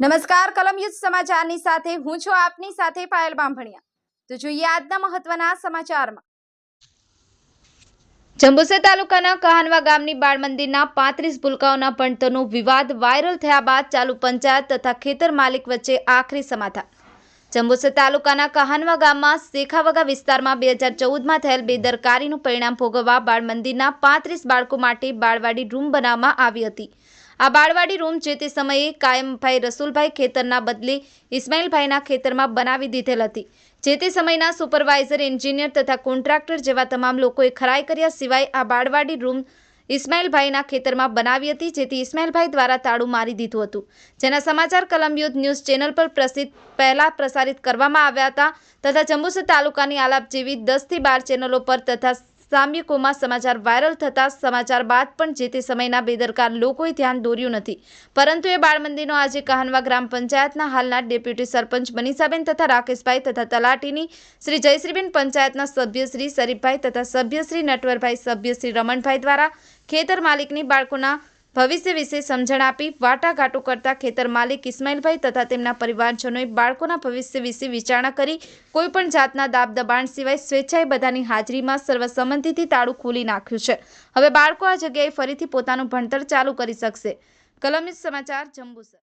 નમસ્કાર કલમયુદ્ધ સમાચારની સાથે હું છું આપની સાથે પાયલ બાંભણિયા. તો જોઈએ આજના મહત્વના સમાચારમાં. જંબુસર તાલુકાના કહાનવા ગામની બાળ મંદિરના પાંત્રીસ ભૂલકાઓના ભણતરનો વિવાદ વાયરલ થયા બાદ ચાલુ પંચાયત તથા ખેતર માલિક વચ્ચે આખરી સમાધાન. જંબુસર તાલુકાના કહાનવા ગામમાં શેખાવગા વિસ્તારમાં બે હજાર ચૌદમાં થયેલ બેદરકારીનું પરિણામ ભોગવવા બાળ મંદિરના પાંત્રીસ બાળકો માટે બાળવાડી રૂમ બનાવવામાં આવી હતી. આ બાળવાડી રૂમ જે તે સમયે કાયમભાઈ રસુલભાઈ ખેતરના બદલે ઇસ્માઇલભાઈના ખેતરમાં બનાવી દીધેલ હતી. જે તે સમયના સુપરવાઇઝર, એન્જિનિયર તથા કોન્ટ્રાક્ટર જેવા તમામ લોકોએ ખરાઈ કર્યા સિવાય આ બાળવાડી રૂમ ઇસ્માઇલભાઈના ખેતરમાં બનાવી હતી, જેથી ઇસ્માઇલભાઈ દ્વારા તાળું મારી દીધું હતું. જેના સમાચાર કલમ યુદ્ધ ન્યૂઝ ચેનલ પર પ્રસિદ્ધ પહેલાં પ્રસારિત કરવામાં આવ્યા હતા તથા જંબુસર તાલુકાની આલાપ જેવી દસથી બાર ચેનલો પર તથા સામ્યકોમાં સમાચાર વાયરલ થતા સમાચાર બાદ પણ જે તે સમયના બેદરકાર લોકોએ ધ્યાન દોર્યું નથી. પરંતુ એ બાળ મંદિરનો આજે કહાનવા ગ્રામ પંચાયતના હાલના ડેપ્યુટી સરપંચ મનીષાબેન તથા રાકેશભાઈ તથા તલાટીની શ્રી જયશ્રીબેન પંચાયતના સભ્ય શ્રી શરીફભાઈ તથા સભ્ય શ્રી નટવરભાઈ, સભ્ય શ્રી રમણભાઈ દ્વારા ખેતર માલિકની બાળકોના ભવિષ્ય વિશે સમજણ આપી વાટાઘાટો કરતા ખેતર માલિક ઇસ્માઇલભાઈ તથા તેમના પરિવારજનોએ બાળકોના ભવિષ્ય વિશે વિચારણા કરી કોઈપણ જાતના દાબ દબાણ સિવાય સ્વેચ્છાએ બધાની હાજરીમાં સર્વસંમતિથી તાળું ખોલી નાખ્યું છે. હવે બાળકો આ જગ્યાએ ફરીથી પોતાનું ભણતર ચાલુ કરી શકશે. કલમિત સમાચાર, જંબુસર.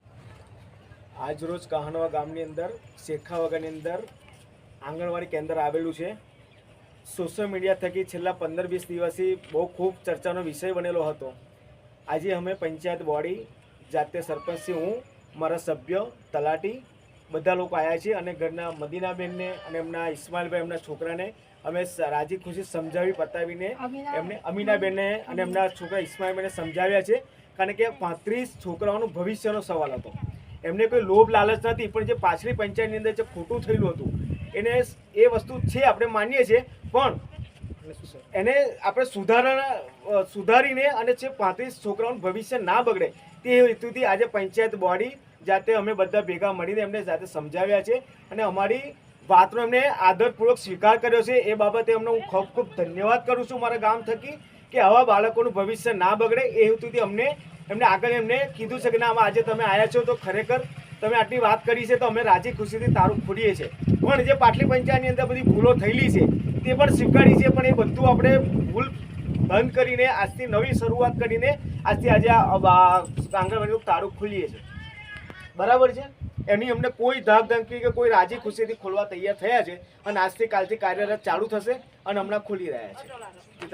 આજરોજ કહાણવા ગામની અંદર, શેખાવાગાની અંદર આંગણવાડી કેન્દ્ર આવેલું છે. સોશિયલ મીડિયા થકી છેલ્લા પંદર વીસ દિવસથી બહુ ખૂબ ચર્ચાનો વિષય બનેલો હતો. આજે અમે પંચાયત બોડી જાતે સરપંચથી હું મારા સભ્ય તલાટી બધા લોકો આવ્યા છીએ અને ઘરના મદીનાબેનને અને એમના ઇસ્માઇલભાઈ એમના છોકરાને અમે રાજી ખુશી સમજાવી બતાવીને એમને અમીનાબેનને અને એમના છોકરા ઇસ્માઇલભાઈને સમજાવ્યા છે. કારણ કે પાંત્રીસ છોકરાઓનું ભવિષ્યનો સવાલ હતો. એમને કોઈ લોભ લાલચ નથી પણ જે પાછલી પંચાયતની અંદર જે ખોટું થયેલું હતું એને એ વસ્તુ છે આપણે માનીએ છીએ. પણ એને આપણે સુધારણા સુધારીને અને જે પાંત્રીસ છોકરાઓનું ભવિષ્ય ના બગડે, તે હેતુથી આજે પંચાયત બોડી જાતે અમે બધા ભેગા મળીને એમને જાતે સમજાવ્યા છે અને અમારી વાતનો એમને આદરપૂર્વક સ્વીકાર કર્યો છે. એ બાબતે એમનો હું ખૂબ ખૂબ ધન્યવાદ કરું છું મારા ગામ થકી કે આવા બાળકોનું ભવિષ્ય ના બગડે, એ હેતુથી અમને, એમને આગળ એમને કીધું છે કે ના આજે તમે આવ્યા છો તો ખરેખર તમે આટલી વાત કરી છે તો અમે રાજી ખુશીથી તારું ખોલીએ છીએ. પણ જે પાટલી પંચાયતની અંદર બધી ભૂલો થયેલી છે તે પણ સ્વીકારી છે, પણ એ બધું આપણે ભૂલ બંધ કરીને આજથી નવી શરૂઆત કરીને આજથી આજે આંગણવાડીનું તાળું ખોલીએ છીએ. બરાબર છે? એની અમને કોઈ ધાક ધમકી કે કોઈ રાજી ખુશીથી ખોલવા તૈયાર થયા છે અને આજથી કાલથી કાર્યરત ચાલુ થશે અને હમણાં ખુલી રહ્યા છે.